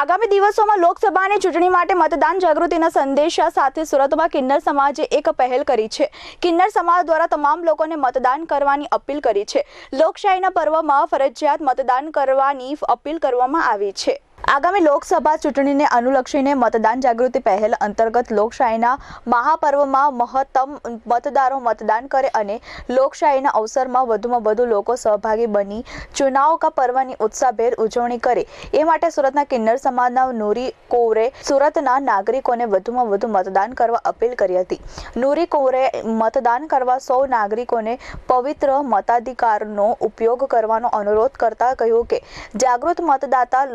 આગામી દિવસોમાં લોકસભાની ચૂંટણી માટે મતદાન જાગૃતિના સંદેશા સાથે સુરતમાં કિન્નર સમાજે એક પહેલ કરી છે. કિન્નર સમાજ દ્વારા તમામ લોકોને મતદાન કરવાની અપીલ કરી છે. લોકશાહીના પર્વમાં ફરજિયાત મતદાન કરવાની અપીલ કરવામાં આવી છે. આગામી લોકસભા ચૂંટણીને અનુલક્ષીને મતદાન જાગૃતિ પહેલ અંતર્ગત લોકશાહીના મહાપર્વમાં મહત્તમ મતદારો મતદાન કરે અને લોકશાહીના અવસરમાં વધુમાં વધુ લોકો સહભાગી બની ચુનાવ કા પર્વની ઉત્સાહભેર ઉજવણી કરે. એ માટે સુરતના કિન્નર સમાજના નૂરી કૌરે સુરતના નાગરિકોને વધુમાં વધુ મતદાન કરવા અપીલ કરી હતી. નૂરી કૌરે મતદાન કરવા સૌ નાગરિકોને પવિત્ર મતાધિકારનો ઉપયોગ કરવાનો અનુરોધ કરતા કહ્યું કે, જાગૃત મતદાતા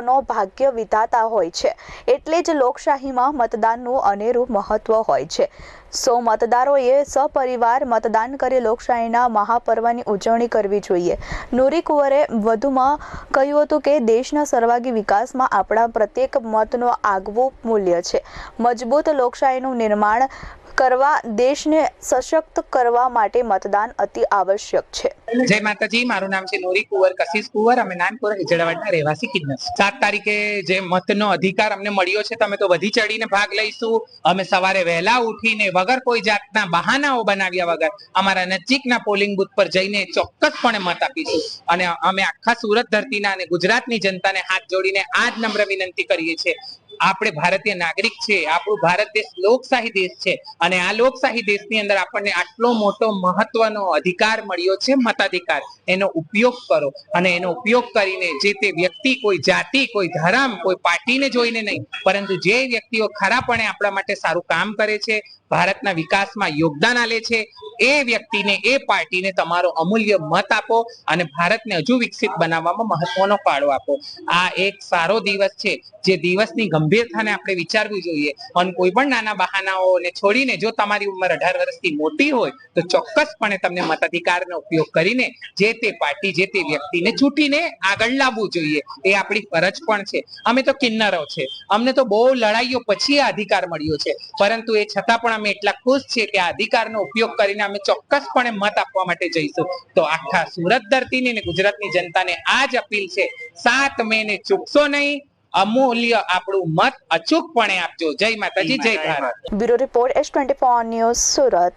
લોકતંત્રનો ભાગ્ય વિધાતા હોય છે. એટલે જ લોકશાહીમાં મતદાનનું અનેરું મહત્વ હોય છે. સો મતદારોએ સપરિવાર મતદાન કરી લોકશાહીના મહાપર્વની ઉજવણી કરવી જોઈએ. નૂરી કુંવરે વધુમાં કહ્યું હતું કે, દેશના સર્વાગી વિકાસમાં આપણા પ્રત્યેક મતનો આગવું મૂલ્ય છે. મજબૂત લોકશાહીનું નિર્માણ કરવા, દેશને સશક્ત કરવા માટે મતદાન અતિ આવશ્યક છે. જય માતાજી, મારું નામ છે નોરી કુંવર કશિશ કુંવર. અમે નાનપુર હિજડાવાડના રહેવાસી કિન્નર. સાત તારીખે જે મતનો અધિકાર અમને મળ્યો છે તમે તો વધી ચડીને ભાગ લઈશું. અમે સવારે વહેલા ઉઠીને વગર કોઈ જાતના બહાનાઓ બનાવ્યા વગર અમારા નજીકના પોલિંગ બુથ પર જઈને ચોક્કસપણે મત આપીશું. અને અમે આખા સુરત ધરતીના અને ગુજરાતની જનતાને હાથ જોડીને આ જ નમ્ર વિનંતી કરીએ છીએ. આપણે ભારતીય નાગરિક છે, આપણું ભારત દેશ લોકશાહી દેશ છે અને આ લોકશાહી દેશની અંદર આપણને આટલો મોટો મહત્વનો અધિકાર મળ્યો છે, મતાધિકાર. એનો ઉપયોગ કરો અને એનો ઉપયોગ કરીને જે તે વ્યક્તિ, કોઈ જાતિ, કોઈ ધર્મ, કોઈ પાર્ટીને જોઈને નહીં, પરંતુ જે વ્યક્તિઓ ખરાપણે આપણા માટે સારું કામ કરે છે ભારતના વિકાસમાં યોગદાન આલે છે. એ વ્યક્તિને, એ પાર્ટીને તમારો અમૂલ્ય મત આપો અને ભારતને હજુ વિકસિત બનાવવામાં મહત્વનો ફાળો આપો. આ એક સારો દિવસ છે. જે દિવસની ગંભીરતાને આપણે વિચારવી જોઈએ. અને કોઈ પણ નાના બહાનાઓને છોડીને જો તમારી ઉંમર અઢાર વર્ષથી મોટી હોય, તો ચોક્કસપણે તમને મતાધિકારનો ઉપયોગ કરીને જે તે પાર્ટી, જે તે વ્યક્તિને ચૂંટીને આગળ લાવવું જોઈએ. એ આપણી ફરજ પણ છે. અમે તો કિન્નરો છે. અમને તો બહુ લડાઈઓ પછી આ અધિકાર મળ્યો છે. પરંતુ એ છતાં પણ અમે એટલા ખુશ છીએ કે આ અધિકારનો ઉપયોગ કરીને અમે ચોક્કસપણે મત આપવા માટે જઈશું. તો આખા સુરત ધરતીની અને ગુજરાતની જનતાને આ જ અપીલ છે સાત મે ને ચૂકશો નહીં અમૂલ્ય આપણું મત અચૂકપણે આપજો. જય માતાજી જય Bharat. Bureau report S twenty news Surat.